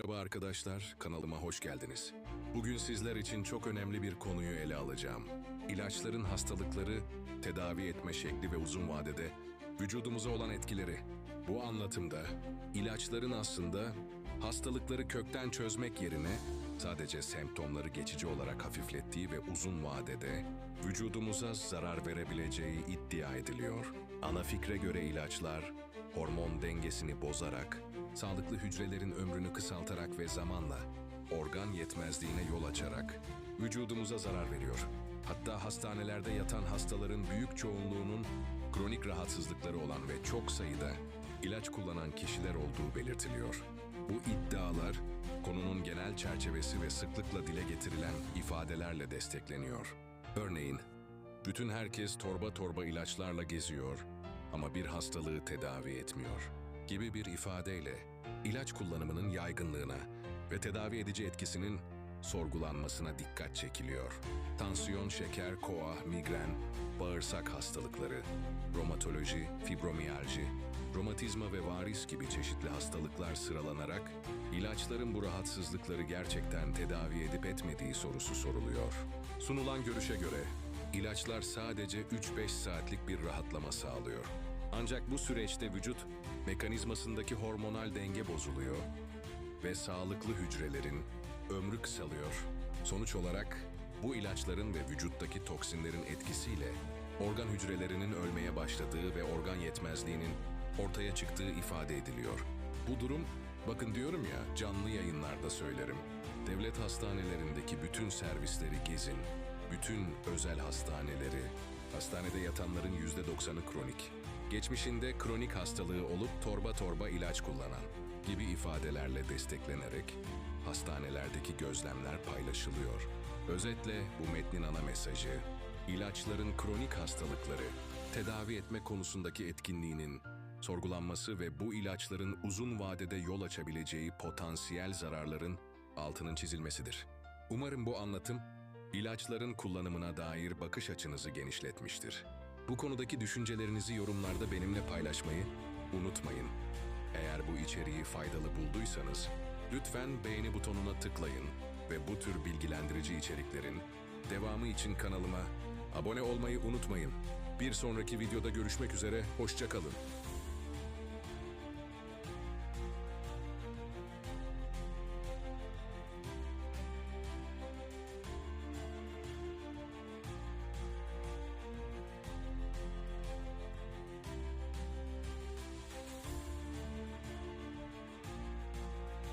Merhaba arkadaşlar, kanalıma hoş geldiniz. Bugün sizler için çok önemli bir konuyu ele alacağım. İlaçların hastalıkları, tedavi etme şekli ve uzun vadede vücudumuza olan etkileri. Bu anlatımda ilaçların aslında hastalıkları kökten çözmek yerine sadece semptomları geçici olarak hafiflettiği ve uzun vadede vücudumuza zarar verebileceği iddia ediliyor. Ana fikre göre ilaçlar hormon dengesini bozarak, sağlıklı hücrelerin ömrünü kısaltarak ve zamanla organ yetmezliğine yol açarak vücudumuza zarar veriyor. Hatta hastanelerde yatan hastaların büyük çoğunluğunun kronik rahatsızlıkları olan ve çok sayıda ilaç kullanan kişiler olduğu belirtiliyor. Bu iddialar konunun genel çerçevesi ve sıklıkla dile getirilen ifadelerle destekleniyor. Örneğin, bütün herkes torba torba ilaçlarla geziyor ama bir hastalığı tedavi etmiyor gibi bir ifadeyle ilaç kullanımının yaygınlığına ve tedavi edici etkisinin sorgulanmasına dikkat çekiliyor. Tansiyon, şeker, koa, migren, bağırsak hastalıkları, romatoloji, fibromiyalji, romatizma ve varis gibi çeşitli hastalıklar sıralanarak ilaçların bu rahatsızlıkları gerçekten tedavi edip etmediği sorusu soruluyor. Sunulan görüşe göre ilaçlar sadece 3-5 saatlik bir rahatlama sağlıyor. Ancak bu süreçte vücut mekanizmasındaki hormonal denge bozuluyor ve sağlıklı hücrelerin ömrü kısalıyor. Sonuç olarak bu ilaçların ve vücuttaki toksinlerin etkisiyle organ hücrelerinin ölmeye başladığı ve organ yetmezliğinin ortaya çıktığı ifade ediliyor. Bu durum, bakın diyorum ya canlı yayınlarda söylerim. Devlet hastanelerindeki bütün servisleri gezin, bütün özel hastaneleri, hastanede yatanların %90'ı kronik. Geçmişinde kronik hastalığı olup torba torba ilaç kullanan gibi ifadelerle desteklenerek hastanelerdeki gözlemler paylaşılıyor. Özetle bu metnin ana mesajı, ilaçların kronik hastalıkları tedavi etme konusundaki etkinliğinin sorgulanması ve bu ilaçların uzun vadede yol açabileceği potansiyel zararların altının çizilmesidir. Umarım bu anlatım ilaçların kullanımına dair bakış açınızı genişletmiştir. Bu konudaki düşüncelerinizi yorumlarda benimle paylaşmayı unutmayın. Eğer bu içeriği faydalı bulduysanız lütfen beğeni butonuna tıklayın ve bu tür bilgilendirici içeriklerin devamı için kanalıma abone olmayı unutmayın. Bir sonraki videoda görüşmek üzere, hoşça kalın.